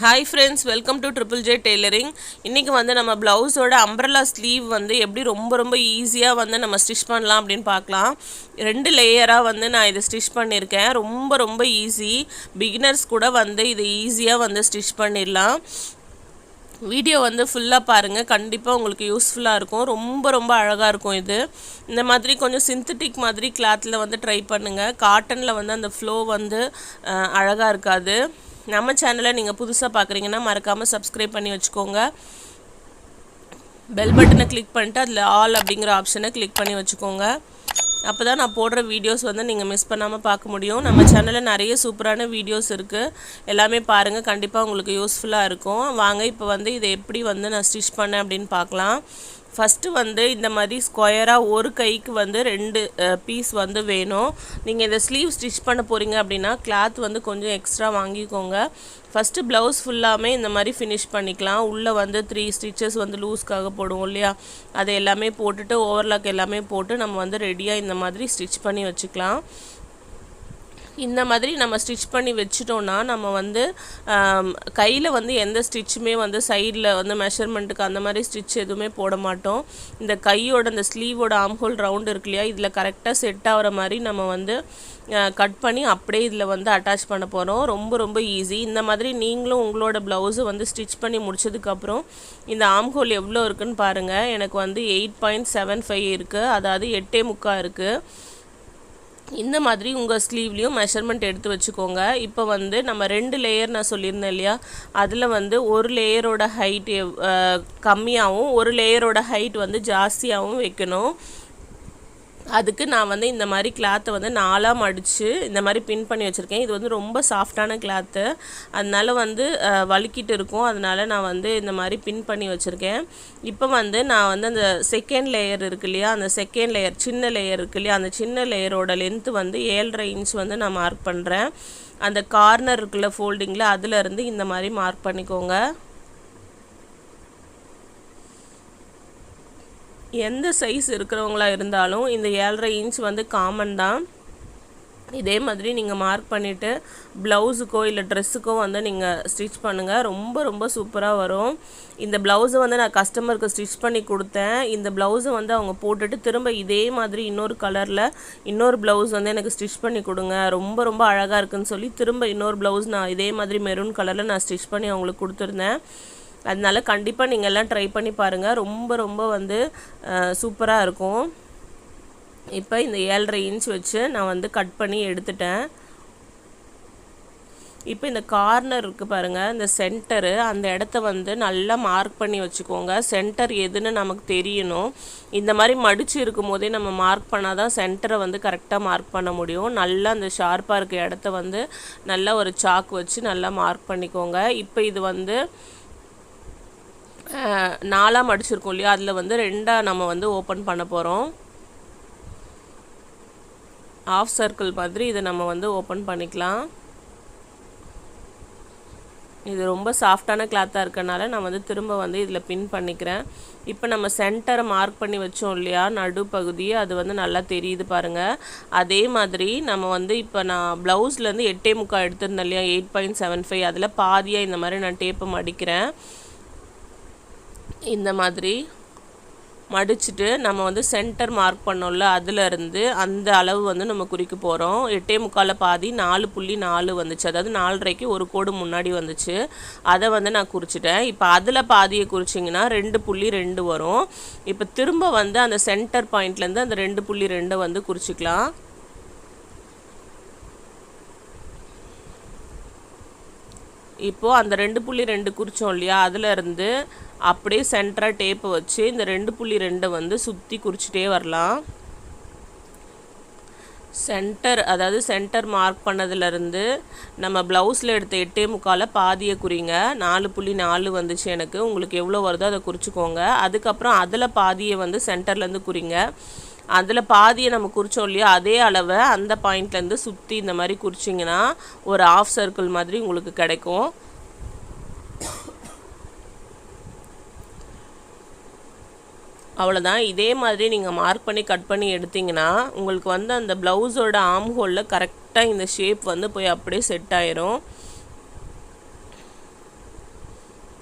Hi friends welcome to triple J tailoring இன்றைக்கி வந்து நம்ம ப்ளவுஸோட அம்ப்ரலா ஸ்லீவ் வந்து எப்படி ரொம்ப ரொம்ப ஈஸியாக வந்து நம்ம ஸ்டிச் பண்ணலாம் அப்படின்னு பார்க்கலாம். ரெண்டு லேயராக வந்து நான் இதை ஸ்டிச் பண்ணியிருக்கேன். ரொம்ப ரொம்ப ஈஸி பிகினர்ஸ் கூட வந்து இது ஈஸியாக வந்து ஸ்டிச் பண்ணிடலாம். வீடியோ வந்து ஃபுல்லாக பாருங்கள் கண்டிப்பாக உங்களுக்கு யூஸ்ஃபுல்லாக இருக்கும். ரொம்ப ரொம்ப அழகாக இருக்கும் இது. இந்த மாதிரி கொஞ்சம் சிந்தட்டிக் மாதிரி கிளாத்தில் வந்து ட்ரை பண்ணுங்கள் காட்டனில் வந்து அந்த ஃப்ளோ வந்து அழகாக இருக்காது. நம்ம சேனலை நீங்கள் புதுசாக பார்க்குறீங்கன்னா மறக்காமல் சப்ஸ்கிரைப் பண்ணி வச்சுக்கோங்க. பெல் பட்டனை கிளிக் பண்ணிட்டு அதில் ஆல் அப்படிங்கிற ஆப்ஷனை கிளிக் பண்ணி வச்சுக்கோங்க. அப்போ தான் நான் போடுற வீடியோஸ் வந்து நீங்கள் மிஸ் பண்ணாமல் பார்க்க முடியும். நம்ம சேனலில் நிறைய சூப்பரான வீடியோஸ் இருக்குது எல்லாமே பாருங்கள் கண்டிப்பாக உங்களுக்கு யூஸ்ஃபுல்லாக இருக்கும். வாங்க இப்போ வந்து இதை எப்படி வந்து நான் ஸ்டிச் பண்ணேன் அப்படின்னு பார்க்கலாம். ஃபஸ்ட்டு வந்து இந்த மாதிரி ஸ்கொயராக ஒரு கைக்கு வந்து ரெண்டு பீஸ் வந்து வேணும். நீங்கள் இதை ஸ்லீவ் ஸ்டிச் பண்ண போகிறீங்க அப்படின்னா கிளாத் வந்து கொஞ்சம் எக்ஸ்ட்ரா வாங்கிக்கோங்க. ஃபஸ்ட்டு ப்ளவுஸ் ஃபுல்லாமே இந்த மாதிரி ஃபினிஷ் பண்ணிக்கலாம். உள்ளே வந்து த்ரீ ஸ்டிச்சஸ் வந்து லூஸ்க்காக போடுவோம் இல்லையா? அதை எல்லாமே போட்டுட்டு ஓவர்லாக் எல்லாமே போட்டு நம்ம வந்து ரெடியாக இந்த மாதிரி ஸ்டிச் பண்ணி வச்சுக்கலாம். இந்த மாதிரி நம்ம ஸ்டிச் பண்ணி வச்சிட்டோன்னா நம்ம வந்து கையில் வந்து எந்த ஸ்டிச்சுமே வந்து சைடில் வந்து மெஷர்மெண்ட்டுக்கு அந்த மாதிரி ஸ்டிச் எதுவுமே போட மாட்டோம். இந்த கையோட இந்த ஸ்லீவோட ஆம்ஹோல் ரவுண்ட் இருக்கு இல்லையா இதில் கரெக்டாக செட் ஆகிற மாதிரி நம்ம வந்து கட் பண்ணி அப்படியே இதில் வந்து அட்டாச் பண்ண போகிறோம் ரொம்ப ரொம்ப ஈஸி இந்த மாதிரி நீங்களும் உங்களோட ப்ளவுஸை வந்து ஸ்டிச் பண்ணி முடிச்சதுக்கப்புறம் இந்த ஆம்ஹோல் எவ்வளோ இருக்குன்னு பாருங்கள் எனக்கு வந்து எயிட் பாயிண்ட் செவன் ஃபைவ் இருக்குது அதாவது எட்டே முக்கா இருக்குது இந்த மாதிரி உங்கள் ஸ்லீவ்லேயும் மெஷர்மெண்ட் எடுத்து வச்சுக்கோங்க. இப்போ வந்து நம்ம ரெண்டு லேயர் நான் சொல்லியிருந்தேன் இல்லையா? அதில் வந்து ஒரு லேயரோட ஹைட் கம்மியாகவும் ஒரு லேயரோட ஹைட் வந்து ஜாஸ்தியாகவும் வைக்கணும். அதுக்கு நான் வந்து இந்த மாதிரி கிளாத்தை வந்து நாலாக மடித்து இந்த மாதிரி பின் பண்ணி வச்சுருக்கேன். இது வந்து ரொம்ப சாஃப்டான கிளாத்து அதனால் வந்து வலுக்கிட்டு இருக்கும். அதனால நான் வந்து இந்த மாதிரி பின் பண்ணி வச்சுருக்கேன். இப்போ வந்து நான் வந்து அந்த செகண்ட் லேயர் இருக்கு இல்லையா? அந்த செகண்ட் லேயர் சின்ன லேயர் இருக்கு இல்லையா? அந்த சின்ன லேயரோட லென்த்து வந்து ஏழரை இன்ச் வந்து நான் மார்க் பண்ணுறேன் அந்த கார்னர் இருக்குல்ல ஃபோல்டிங்கில் அதிலருந்து இந்த மாதிரி மார்க் பண்ணிக்கோங்க. எந்த சைஸ் இருக்கிறவங்களா இருந்தாலும் இந்த ஏழரை இன்ச் வந்து காமன் தான். இதே மாதிரி நீங்கள் மார்க் பண்ணிவிட்டு ப்ளவுஸுக்கோ இல்லை ட்ரெஸ்ஸுக்கோ வந்து நீங்கள் ஸ்டிச் பண்ணுங்கள் ரொம்ப ரொம்ப சூப்பராக வரும். இந்த ப்ளவுஸை வந்து நான் கஸ்டமருக்கு ஸ்டிச் பண்ணி கொடுத்தேன். இந்த ப்ளவுஸை வந்து அவங்க போட்டுட்டு திரும்ப இதே மாதிரி இன்னொரு கலரில் இன்னொரு ப்ளவுஸ் வந்து எனக்கு ஸ்டிச் பண்ணி கொடுங்க. ரொம்ப ரொம்ப அழகாக இருக்குன்னு சொல்லி திரும்ப இன்னொரு ப்ளவுஸ் நான் இதே மாதிரி மெரூன் கலரில் நான் ஸ்டிச் பண்ணி அவங்களுக்கு கொடுத்துருந்தேன். அதனால கண்டிப்பாக நீங்கள் எல்லாம் ட்ரை பண்ணி பாருங்கள் ரொம்ப ரொம்ப வந்து சூப்பராக இருக்கும். இப்போ இந்த ஏழரை இன்ச் வச்சு நான் வந்து கட் பண்ணி எடுத்துட்டேன். இப்போ இந்த கார்னர் இருக்குது பாருங்கள் இந்த சென்டரு அந்த இடத்த வந்து நல்லா மார்க் பண்ணி வச்சுக்கோங்க. சென்டர் எதுன்னு நமக்கு தெரியணும். இந்த மாதிரி மடித்து இருக்கும் போதே நம்ம மார்க் பண்ணால் தான் சென்டரை வந்து கரெக்டாக மார்க் பண்ண முடியும். நல்லா அந்த ஷார்ப்பாக இருக்க இடத்த வந்து நல்லா ஒரு சாக் வச்சு நல்லா மார்க் பண்ணிக்கோங்க. இப்போ இது வந்து நாலாம் அடிச்சிருக்கோம் இல்லையா? அதில் வந்து ரெண்டாக நம்ம வந்து ஓப்பன் பண்ண போகிறோம் ஆஃப் சர்க்கிள் மாதிரி இதை நம்ம வந்து ஓப்பன் பண்ணிக்கலாம். இது ரொம்ப சாஃப்டான கிளாத்தாக இருக்கனால நான் வந்து திரும்ப வந்து இதில் பின் பண்ணிக்கிறேன். இப்போ நம்ம சென்டரை மார்க் பண்ணி வச்சோம் இல்லையா? நடுப்பகுதி அது வந்து நல்லா தெரியுது பாருங்கள் அதே மாதிரி நம்ம வந்து இப்போ நான் ப்ளவுஸ்லேருந்து எட்டே முக்கால் எடுத்திருந்தேன் இல்லையா? எயிட் பாயிண்ட் செவன் ஃபைவ் அதில் பாதியாக இந்த மாதிரி நான் டேப்பை மடிக்கிறேன். இந்த மாதிரி மடிச்சுட்டு நம்ம வந்து சென்டர் மார்க் பண்ணோம்ல அதிலிருந்து அந்த அளவு வந்து நம்ம குறிக்க போகிறோம் எட்டே முக்கால் பாதி நாலு புள்ளி நாலு வந்துச்சு. அதாவது நாலரைக்கு ஒரு கோடு முன்னாடி வந்துச்சு. அதை வந்து நான் குறிச்சிட்டேன். இப்போ அதில் பாதியை குறிச்சிங்கன்னா ரெண்டு புள்ளி ரெண்டு வரும். இப்போ திரும்ப வந்து அந்த சென்டர் பாயிண்ட்லேருந்து அந்த ரெண்டு புள்ளி ரெண்டை வந்து குறிச்சிக்கலாம். இப்போது அந்த ரெண்டு புள்ளி ரெண்டு குறித்தோம் இல்லையா? அதிலேருந்து அப்படியே சென்டராக டேப்பை வச்சு இந்த ரெண்டு புள்ளி ரெண்டை வந்து சுற்றி குறிச்சிட்டே வரலாம். சென்டர் அதாவது சென்டர் மார்க் பண்ணதுலேருந்து நம்ம ப்ளவுஸில் எடுத்த எட்டே முக்கால் பாதியை குறிங்க. நாலு புள்ளி நாலு வந்துச்சு எனக்கு. உங்களுக்கு எவ்வளோ வருதோ அதை குறிச்சிக்கோங்க. அதுக்கப்புறம் அதில் பாதியை வந்து சென்டர்லேருந்து குறிங்க. அதில் பாதியை நம்ம குறித்தோம் இல்லையா? அதே அளவை அந்த பாயிண்ட்லேருந்து சுற்றி இந்த மாதிரி குறிச்சிங்கன்னா ஒரு ஆஃப் சர்க்கிள் மாதிரி உங்களுக்கு கிடைக்கும். அவ்வளோதான் இதே மாதிரி நீங்கள் மார்க் பண்ணி கட் பண்ணி எடுத்தீங்கன்னா உங்களுக்கு வந்து அந்த ப்ளவுஸோட ஆம் ஹோலில் கரெக்டாக இந்த ஷேப் வந்து போய் அப்படியே செட் ஆயிரும்.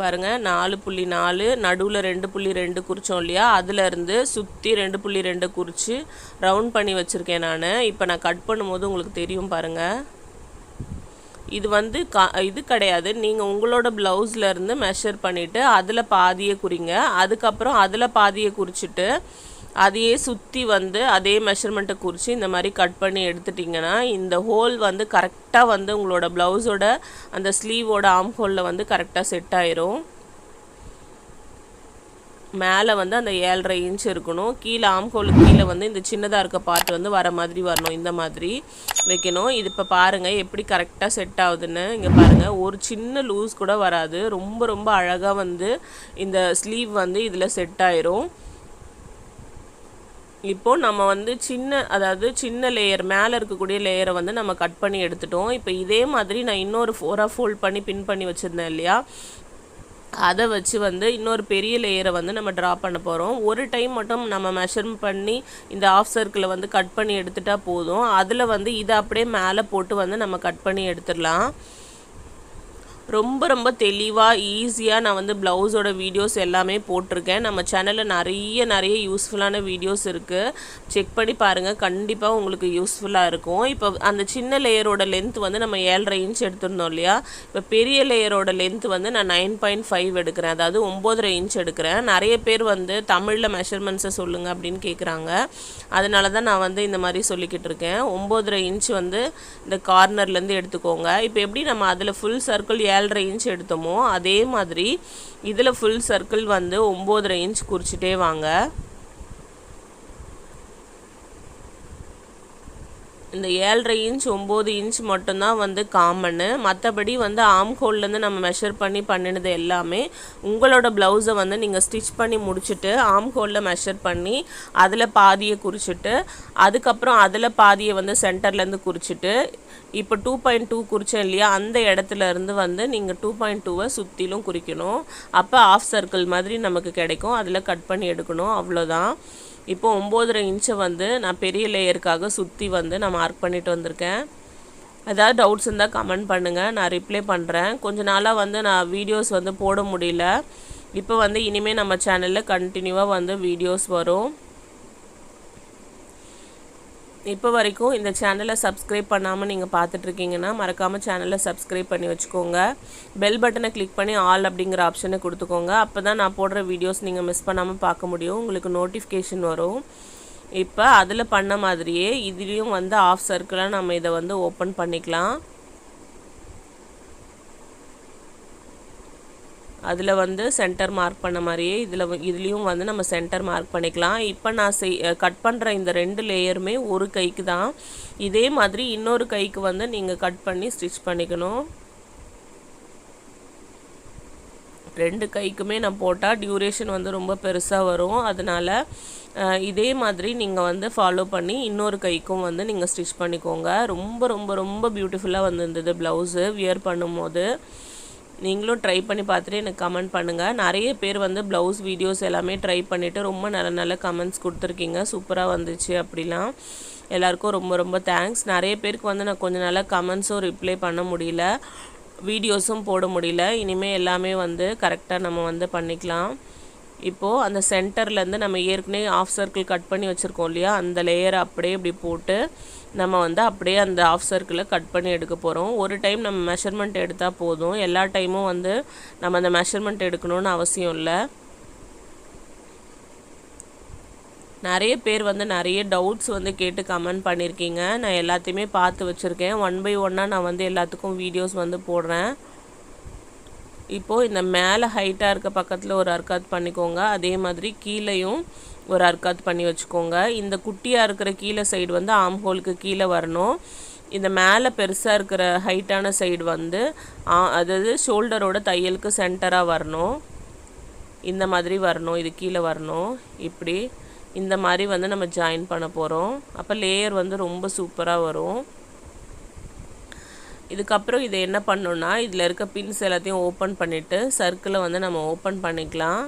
பாருங்கள் நாலு புள்ளி நாலு நடுவில் ரெண்டு புள்ளி ரெண்டு குறித்தோம் இல்லையா? அதுலேருந்து சுற்றி ரெண்டு புள்ளி ரெண்டு குறித்து ரவுண்ட் பண்ணி வச்சுருக்கேன் நான். இப்போ நான் கட் பண்ணும்போது உங்களுக்கு தெரியும் பாருங்கள் இது வந்து கா இது கிடையாது. நீங்கள் உங்களோட ப்ளவுஸில் இருந்து மெஷர் பண்ணிவிட்டு அதில் பாதியை குறிங்க. அதுக்கப்புறம் அதில் பாதியை குறிச்சிட்டு அதையே சுற்றி வந்து அதே மெஷர்மெண்ட்டை குறித்து இந்த மாதிரி கட் பண்ணி எடுத்துட்டிங்கன்னா இந்த ஹோல் வந்து கரெக்டாக வந்து உங்களோட ப்ளவுஸோட அந்த ஸ்லீவோட ஆம் ஹோலில் வந்து கரெக்டாக செட் ஆயிரும். மேலே வந்து அந்த ஏழரை இன்ச் இருக்கணும். கீழே ஆம்கோலுக்கு கீழே வந்து இந்த சின்னதாக இருக்க பார்ட் வந்து வர மாதிரி வரணும். இந்த மாதிரி வைக்கணும். இது இப்போ பாருங்கள் எப்படி கரெக்டாக செட் ஆகுதுன்னு. இங்கே பாருங்கள் ஒரு சின்ன லூஸ் கூட வராது. ரொம்ப ரொம்ப அழகாக வந்து இந்த ஸ்லீவ் வந்து இதில் செட் ஆயிரும். இப்போது நம்ம வந்து சின்ன அதாவது சின்ன லேயர் மேலே இருக்கக்கூடிய லேயரை வந்து நம்ம கட் பண்ணி எடுத்துட்டோம். இப்போ இதே மாதிரி நான் இன்னொரு ஃபோராக ஃபோல்ட் பண்ணி பின் பண்ணி வச்சுருந்தேன் இல்லையா? அதை வச்சு வந்து இன்னொரு பெரிய லேயரை வந்து நம்ம ட்ரா பண்ண போகிறோம் ஒரு டைம் மட்டும் நம்ம மெஷர் பண்ணி இந்த ஆஃப் சர்க்கிளை வந்து கட் பண்ணி எடுத்துட்டா போதும். அதில் வந்து இதை அப்படியே மேலே போட்டு வந்து நம்ம கட் பண்ணி எடுத்துடலாம். ரொம்ப ரொம்ப தெளிவாக ஈஸியாக நான் வந்து ப்ளவுஸோட வீடியோஸ் எல்லாமே போட்டிருக்கேன். நம்ம சேனலில் நிறைய நிறைய யூஸ்ஃபுல்லான வீடியோஸ் இருக்குது செக் பண்ணி பாருங்கள் கண்டிப்பாக உங்களுக்கு யூஸ்ஃபுல்லாக இருக்கும். இப்போ அந்த சின்ன லேயரோட லென்த் வந்து நம்ம ஏழரை இன்ச் எடுத்திருந்தோம் இல்லையா? இப்போ பெரிய லேயரோட லென்த் வந்து நான் நைன் பாயிண்ட் ஃபைவ் எடுக்கிறேன். அதாவது ஒம்போதரை இன்ச் எடுக்கிறேன். நிறைய பேர் வந்து தமிழில் மெஷர்மெண்ட்ஸை சொல்லுங்கள் அப்படின்னு கேட்குறாங்க அதனால தான் நான் வந்து இந்த மாதிரி சொல்லிக்கிட்டு இருக்கேன். ஒம்போதரை இன்ச் வந்து இந்த கார்னர்லேருந்து எடுத்துக்கோங்க. இப்போ எப்படி நம்ம அதில் ஃபுல் சர்க்கிள் ஏழரை இன்ச் எடுத்தோமோ அதே மாதிரி இதில் ஃபுல் சர்க்கிள் வந்து ஒம்பதரை இன்ச் குறிச்சிட்டே வாங்க. இந்த ஏழரை இன்ச் ஒம்பது இன்ச் மட்டும்தான் வந்து காமனு மற்றபடி வந்து ஆம் ஹோல்லேருந்து நம்ம மெஷர் பண்ணி பண்ணினது எல்லாமே உங்களோட ப்ளவுஸை வந்து நீங்கள் ஸ்டிச் பண்ணி முடிச்சுட்டு ஆம் ஹோலில் மெஷர் பண்ணி அதில் பாதியை குறிச்சிட்டு அதுக்கப்புறம் அதில் பாதியை வந்து சென்டர்லேருந்து குறிச்சிட்டு இப்போ டூ பாயிண்ட் டூ குறித்தேன் இல்லையா அந்த இடத்துல இருந்து வந்து நீங்கள் டூ பாயிண்ட் டூவை சுற்றிலும் குறிக்கணும். அப்போ ஆஃப் சர்க்கிள் மாதிரி நமக்கு கிடைக்கும். அதில் கட் பண்ணி எடுக்கணும். அவ்வளோதான் இப்போ ஒம்போதரை இன்ச்சை வந்து நான் பெரிய லேயருக்காக சுற்றி வந்து நான் மார்க் பண்ணிட்டு வந்திருக்கேன். ஏதாவது டவுட்ஸ் இருந்தால் கமெண்ட் பண்ணுங்கள் நான் ரிப்ளை பண்ணுறேன் கொஞ்ச நாளாக வந்து நான் வீடியோஸ் வந்து போட முடியல. இப்போ வந்து இனிமேல் நம்ம சேனலில் கண்டினியூவாக வந்து வீடியோஸ் வரும். இப்போ வரைக்கும் இந்த சேனலை சப்ஸ்கிரைப் பண்ணாமல் நீங்கள் பார்த்துட்ருக்கீங்கன்னா மறக்காமல் சேனலை சப்ஸ்கிரைப் பண்ணி வச்சுக்கோங்க. பெல் பட்டனை கிளிக் பண்ணி ஆல் அப்படிங்கிற ஆப்ஷனை கொடுத்துக்கோங்க. அப்போ தான் நான் போடுற வீடியோஸ் நீங்கள் மிஸ் பண்ணாமல் பார்க்க முடியும். உங்களுக்கு நோட்டிஃபிகேஷன் வரும். இப்போ அதில் பண்ண மாதிரியே இதுலேயும் வந்து ஆஃப் சர்க்கிளாக நம்ம இதை வந்து ஓப்பன் பண்ணிக்கலாம். அதில் வந்து சென்டர் மார்க் பண்ண மாதிரியே இதில் இதுலேயும் வந்து நம்ம சென்டர் மார்க் பண்ணிக்கலாம். இப்போ நான் செய் கட் பண்ணுற இந்த ரெண்டு லேயருமே ஒரு கைக்கு தான். இதே மாதிரி இன்னொரு கைக்கு வந்து நீங்கள் கட் பண்ணி ஸ்டிச் பண்ணிக்கணும். ரெண்டு கைக்குமே நான் போட்டால் டியூரேஷன் வந்து ரொம்ப பெருசாக வரும். அதனால் இதே மாதிரி நீங்கள் வந்து ஃபாலோ பண்ணி இன்னொரு கைக்கும் வந்து நீங்கள் ஸ்டிச் பண்ணிக்கோங்க. ரொம்ப ரொம்ப ரொம்ப பியூட்டிஃபுல்லாக வந்திருந்தது ப்ளவுஸு வியர் பண்ணும்போது. நீங்களும் ட்ரை பண்ணி பார்த்துட்டு எனக்கு கமெண்ட் பண்ணுங்கள் நிறைய பேர் வந்து ப்ளவுஸ் வீடியோஸ் எல்லாமே ட்ரை பண்ணிவிட்டு ரொம்ப நல்ல நல்ல கமெண்ட்ஸ் கொடுத்துருக்கீங்க. சூப்பராக வந்துச்சு அப்படிலாம். எல்லாருக்கும் ரொம்ப ரொம்ப தேங்க்ஸ் நிறைய பேருக்கு வந்து நான் கொஞ்சம் நாளாக கமெண்ட்ஸும் ரிப்ளை பண்ண முடியல. வீடியோஸும் போட முடியல. இனிமேல் எல்லாமே வந்து கரெக்டாக நம்ம வந்து பண்ணிக்கலாம். இப்போது அந்த சென்டர்லேருந்து நம்ம ஏற்கனவே ஆஃப் சர்க்கிள் கட் பண்ணி வச்சுருக்கோம் இல்லையா? அந்த லேயரை அப்படியே இப்படி போட்டு நம்ம வந்து அப்படியே அந்த ஆஃப் சர்க்கிளை கட் பண்ணி எடுக்க போகிறோம் ஒரு டைம் நம்ம மெஷர்மெண்ட் எடுத்தால் போதும். எல்லா டைமும் வந்து நம்ம அந்த மெஷர்மெண்ட் எடுக்கணும்னு அவசியம் இல்லை. நிறைய பேர் வந்து நிறைய டவுட்ஸ் வந்து கேட்டு கமெண்ட் பண்ணியிருக்கீங்க நான் எல்லாத்தையுமே பார்த்து வச்சுருக்கேன். ஒன் பை ஒன்னாக நான் வந்து எல்லாத்துக்கும் வீடியோஸ் வந்து போடுறேன். இப்போது இந்த மேலே ஹைட்டாக இருக்க பக்கத்தில் ஒரு அர்க்காத் பண்ணிக்கோங்க. அதே மாதிரி கீழேயும் ஒரு அர்க்காத் பண்ணி வச்சுக்கோங்க. இந்த குட்டியாக இருக்கிற கீழே சைடு வந்து ஆம் ஹோலுக்கு கீழே வரணும். இந்த மேலே பெருசாக இருக்கிற ஹைட்டான சைடு வந்து அதாவது ஷோல்டரோட தையலுக்கு சென்டராக வரணும். இந்த மாதிரி வரணும். இது கீழே வரணும். இப்படி. இந்த மாதிரி வந்து நம்ம ஜாயின் பண்ண போகிறோம் அப்போ லேயர் வந்து ரொம்ப சூப்பராக வரும். இதுக்கப்புறம் இதை என்ன பண்ணோன்னா இதில் இருக்க பின்ஸ் எல்லாத்தையும் ஓப்பன் பண்ணிவிட்டு சர்க்கிளை வந்து நம்ம ஓப்பன் பண்ணிக்கலாம்.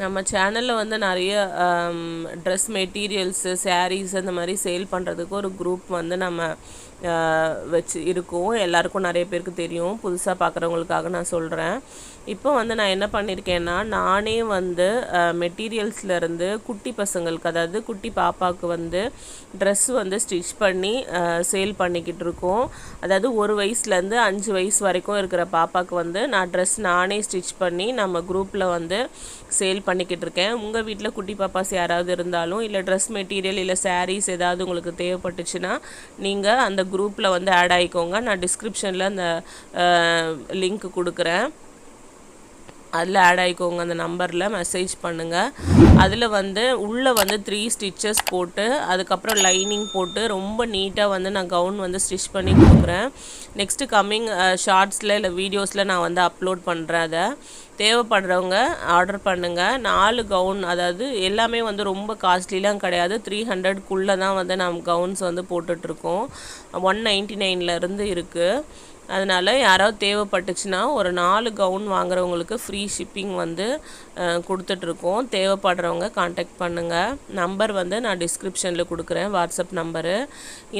நம்ம சேனலில் வந்து நிறைய ட்ரெஸ் மெட்டீரியல்ஸு சாரீஸ் அந்த மாதிரி சேல் பண்ணுறதுக்கு ஒரு குரூப் வந்து நம்ம வச்சு இருக்கும். எல்லாருக்கும் நிறைய பேருக்கு தெரியும். புதுசாக பார்க்குறவங்களுக்காக நான் சொல்கிறேன் இப்போ வந்து நான் என்ன பண்ணியிருக்கேன்னா நானே வந்து மெட்டீரியல்ஸ்லேருந்து குட்டி பசங்களுக்கு அதாவது குட்டி பாப்பாவுக்கு வந்து ட்ரெஸ் வந்து ஸ்டிச் பண்ணி சேல் பண்ணிக்கிட்டு இருக்கோம். அதாவது ஒரு வயசுலேருந்து அஞ்சு வயசு வரைக்கும் இருக்கிற பாப்பாவுக்கு வந்து நான் ட்ரெஸ் நானே ஸ்டிச் பண்ணி நம்ம குரூப்பில் வந்து சேல் பண்ணிக்கிட்டு இருக்கேன். உங்கள் வீட்டில் குட்டி பாப்பாஸ் யாராவது இருந்தாலும் இல்லை ட்ரெஸ் மெட்டீரியல் இல்லை சாரீஸ் ஏதாவது உங்களுக்கு தேவைப்பட்டுச்சுன்னா நீங்கள் அந்த குரூப்பில் வந்து ஆட் ஆகிக்கோங்க நான் டிஸ்கிரிப்ஷனில் அந்த லிங்க் கொடுக்குறேன். அதில் ஆட் ஆகிக்கோங்க அந்த நம்பரில் மெசேஜ் பண்ணுங்கள் அதில் வந்து உள்ளே வந்து த்ரீ ஸ்டிச்சஸ் போட்டு அதுக்கப்புறம் லைனிங் போட்டு ரொம்ப நீட்டாக வந்து நான் கவுன் வந்து ஸ்டிச் பண்ணி கொடுக்குறேன். நெக்ஸ்ட்டு கம்மிங் ஷார்ட்ஸில் இல்லை வீடியோஸில் நான் வந்து அப்லோட் பண்ணுறேன் அதை. தேவைப்படுறவங்க ஆர்டர் பண்ணுங்கள் நாலு கவுன் அதாவது எல்லாமே வந்து ரொம்ப காஸ்ட்லிலாம் கிடையாது. த்ரீ ஹண்ட்ரட்குள்ளே தான் வந்து நம்ம கவுன்ஸ் வந்து போட்டுட்ருக்கோம் ஒன் நைன்ட்டி நைன்லேருந்து இருக்குது அதனால் யாராவது தேவைப்பட்டுச்சுன்னா ஒரு நாலு கவுன் வாங்குறவங்களுக்கு ஃப்ரீ ஷிப்பிங் வந்து கொடுத்துட்ருக்கோம். தேவைப்படுறவங்க காண்டாக்ட் பண்ணுங்கள் நம்பர் வந்து நான் டிஸ்கிரிப்ஷனில் கொடுக்குறேன். வாட்ஸ்அப் நம்பரு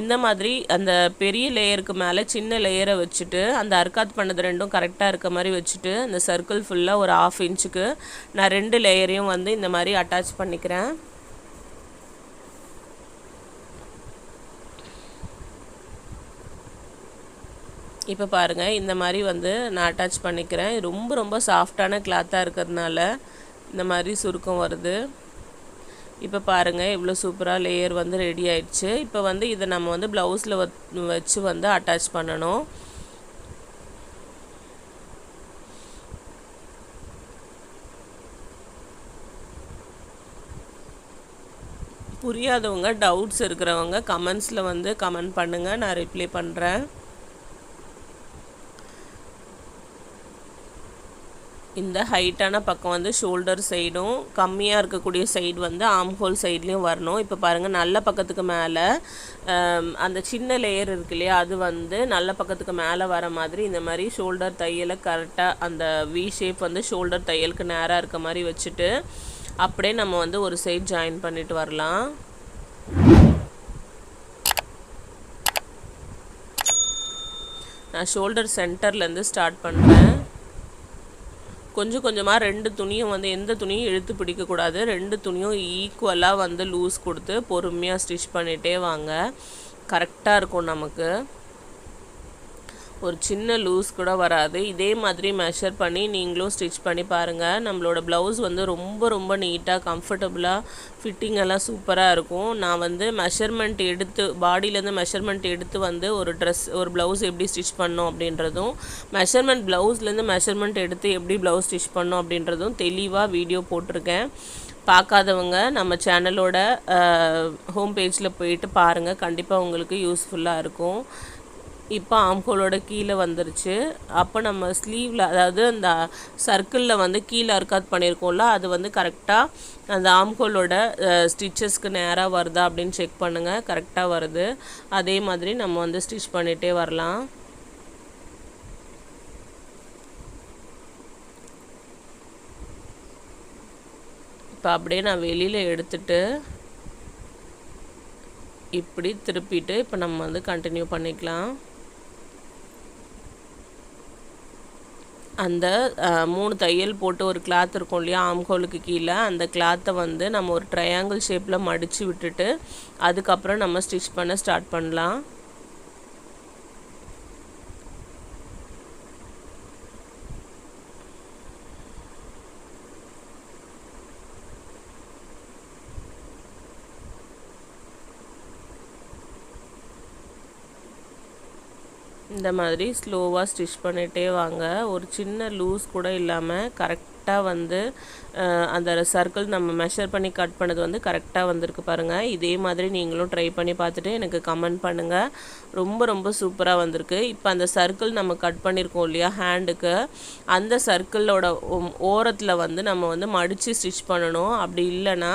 இந்த மாதிரி அந்த பெரிய லேயருக்கு மேலே சின்ன லேயரை வச்சுட்டு அந்த அர்க்காத் பண்ணது ரெண்டும் கரெக்டாக இருக்க மாதிரி வச்சுட்டு அந்த சர்க்கிள் ஃபுல்லாக ஒரு ஆஃப் இன்ச்சுக்கு நான் ரெண்டு லேயரையும் வந்து இந்த மாதிரி அட்டாச் பண்ணிக்கிறேன். இப்போ பாருங்கள் இந்த மாதிரி வந்து நான் அட்டாச் பண்ணிக்கிறேன். ரொம்ப ரொம்ப சாஃப்டான கிளாத்தாக இருக்கிறதுனால இந்த மாதிரி சுருக்கம் வருது. இப்போ பாருங்கள் இவ்வளோ சூப்பராக லேயர் வந்து ரெடி ஆயிடுச்சு. இப்போ வந்து இதை நம்ம வந்து ப்ளவுஸில் வச்சு வந்து அட்டாச் பண்ணணும். புரியாதவங்க டவுட்ஸ் இருக்கிறவங்க கமெண்ட்ஸில் வந்து கமெண்ட் பண்ணுங்கள் நான் ரிப்ளை பண்ணுறேன் இந்த ஹைட்டான பக்கம் வந்து ஷோல்டர் சைடும் கம்மியாக இருக்கக்கூடிய சைடு வந்து ஆம் ஹோல் சைட்லேயும் வரணும். இப்போ பாருங்கள் நல்ல பக்கத்துக்கு மேலே அந்த சின்ன லேயர் இருக்கு இல்லையா அது வந்து நல்ல பக்கத்துக்கு மேலே வர மாதிரி இந்த மாதிரி ஷோல்டர் தையலை கரெக்டாக அந்த வி ஷேப் வந்து ஷோல்டர் தையலுக்கு நேராக இருக்க மாதிரி வச்சுட்டு அப்படியே நம்ம வந்து ஒரு சைட் ஜாயின் பண்ணிட்டு வரலாம். நான் ஷோல்டர் சென்டர்லேருந்து ஸ்டார்ட் பண்ணுறேன் கொஞ்சம் கொஞ்சமாக ரெண்டு துணியும் வந்து எந்த துணியும் இழுத்து பிடிக்கக்கூடாது ரெண்டு துணியும் ஈக்குவலாக வந்து லூஸ் கொடுத்து பொறுமையாக ஸ்டிச் பண்ணிகிட்டே வாங்க. கரெக்டாக இருக்கும் நமக்கு. ஒரு சின்ன லூஸ் கூட வராது. இதே மாதிரி மெஷர் பண்ணி நீங்களும் ஸ்டிச் பண்ணி பாருங்கள் நம்மளோட ப்ளவுஸ் வந்து ரொம்ப ரொம்ப நீட்டாக கம்ஃபர்டபுளாக ஃபிட்டிங் எல்லாம் சூப்பராக இருக்கும். நான் வந்து மெஷர்மெண்ட் எடுத்து பாடியிலேருந்து மெஷர்மெண்ட் எடுத்து வந்து ஒரு ட்ரெஸ் ஒரு ப்ளவுஸ் எப்படி ஸ்டிச் பண்ணோம் அப்படின்றதும் மெஷர்மெண்ட் ப்ளவுஸ்லேருந்து மெஷர்மெண்ட் எடுத்து எப்படி ப்ளவுஸ் ஸ்டிச் பண்ணோம் அப்படின்றதும் தெளிவாக வீடியோ போட்டிருக்கேன். பார்க்காதவங்க நம்ம சேனலோட ஹோம் பேஜில் போயிட்டு பாருங்கள் கண்டிப்பாக உங்களுக்கு யூஸ்ஃபுல்லாக இருக்கும். இப்போ ஆம்கோலோட கீழே வந்துருச்சு. அப்போ நம்ம ஸ்லீவில் அதாவது அந்த சர்க்கிளில் வந்து கீழே அர்க்காத் பண்ணியிருக்கோம்ல அது வந்து கரெக்டாக அந்த ஆம்கோலோட ஸ்டிச்சஸ்க்கு நேராக வருதா அப்படின்னு செக் பண்ணுங்கள் கரெக்டாக வருது. அதே மாதிரி நம்ம வந்து ஸ்டிச் பண்ணிகிட்டே வரலாம். இப்போ அப்படியே நான் வெளியில் எடுத்துட்டு இப்படி திருப்பிட்டு இப்போ நம்ம வந்து கண்டினியூ பண்ணிக்கலாம். அந்த மூணு தையல் போட்டு ஒரு கிளாத் இருக்கும் இல்லையா ஆம்கோலுக்கு கீழே அந்த கிளாத்தை வந்து நம்ம ஒரு ட்ரையாங்கிள் ஷேப்பில் மடித்து விட்டுட்டு அதுக்கப்புறம் நம்ம ஸ்டிச் பண்ண ஸ்டார்ட் பண்ணலாம். இந்த மாதிரி ஸ்லோவாக ஸ்டிச் பண்ணிகிட்டே வாங்க. ஒரு சின்ன லூஸ் கூட இல்லாமல் கரெக்டாக வந்து அந்த சர்க்கிள் நம்ம மெஷர் பண்ணி கட் பண்ணது வந்து கரெக்டாக வந்திருக்கு பாருங்கள் இதே மாதிரி நீங்களும் ட்ரை பண்ணி பார்த்துட்டு எனக்கு கமெண்ட் பண்ணுங்கள் ரொம்ப ரொம்ப சூப்பராக வந்திருக்கு. இப்போ அந்த சர்க்கிள் நம்ம கட் பண்ணியிருக்கோம் இல்லையா ஹேண்டுக்கு அந்த சர்க்கிளோட ஓரத்தில் வந்து நம்ம வந்து மடித்து ஸ்டிச் பண்ணணும். அப்படி இல்லைன்னா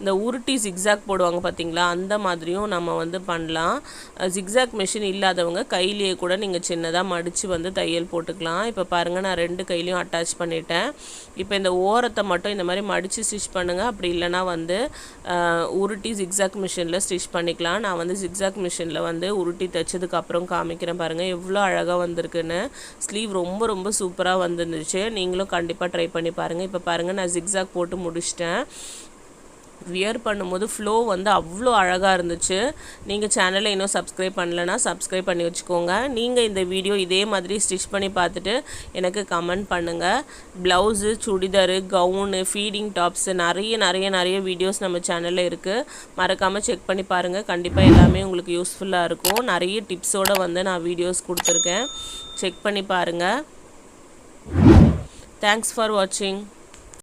இந்த உருட்டி ஜிக்ஸாக் போடுவாங்க பார்த்தீங்களா அந்த மாதிரியும் நம்ம வந்து பண்ணலாம். ஜிக்ஸாக் மிஷின் இல்லாதவங்க கையிலேயே கூட நீங்கள் சின்னதாக மடித்து வந்து தையல் போட்டுக்கலாம். இப்போ பாருங்கள் நான் ரெண்டு கையிலையும் அட்டாச் பண்ணிட்டேன். இப்போ இந்த ஓரத்தை மட்டும் இந்த மாதிரி மடித்து ஸ்டிச் பண்ணுங்கள் அப்படி இல்லைனா வந்து உருட்டி ஜிக்ஸாக் மிஷினில் ஸ்டிச் பண்ணிக்கலாம். நான் வந்து ஜிக்ஸாக் மிஷினில் வந்து உருட்டி தைச்சதுக்கு அப்புறம் காமிக்கிறேன் பாருங்கள் எவ்வளோ அழகாக வந்திருக்குன்னு. ஸ்லீவ் ரொம்ப ரொம்ப சூப்பராக வந்துருந்துச்சு. நீங்களும் கண்டிப்பாக ட்ரை பண்ணி பாருங்கள் இப்போ பாருங்கள் நான் ஜிக்ஸாக் போட்டு முடிச்சிட்டேன். வியர் பண்ணும்போது ஃப்ளோ வந்து அவ்வளோ அழகாக இருந்துச்சு. நீங்கள் சேனலை இன்னும் சப்ஸ்கிரைப் பண்ணலைன்னா சப்ஸ்கிரைப் பண்ணி வச்சுக்கோங்க. நீங்கள் இந்த வீடியோ இதே மாதிரி ஸ்டிச் பண்ணி பார்த்துட்டு எனக்கு கமெண்ட் பண்ணுங்கள் blouse churidar gown feeding tops நிறைய நிறைய நிறைய வீடியோஸ் நம்ம சேனலில் இருக்குது மறக்காமல் செக் பண்ணி பாருங்கள் கண்டிப்பாக எல்லாமே உங்களுக்கு யூஸ்ஃபுல்லாக இருக்கும். நிறைய டிப்ஸோடு வந்து நான் வீடியோஸ் கொடுத்துருக்கேன். செக் பண்ணி பாருங்கள் தேங்க்ஸ் ஃபார் வாட்சிங்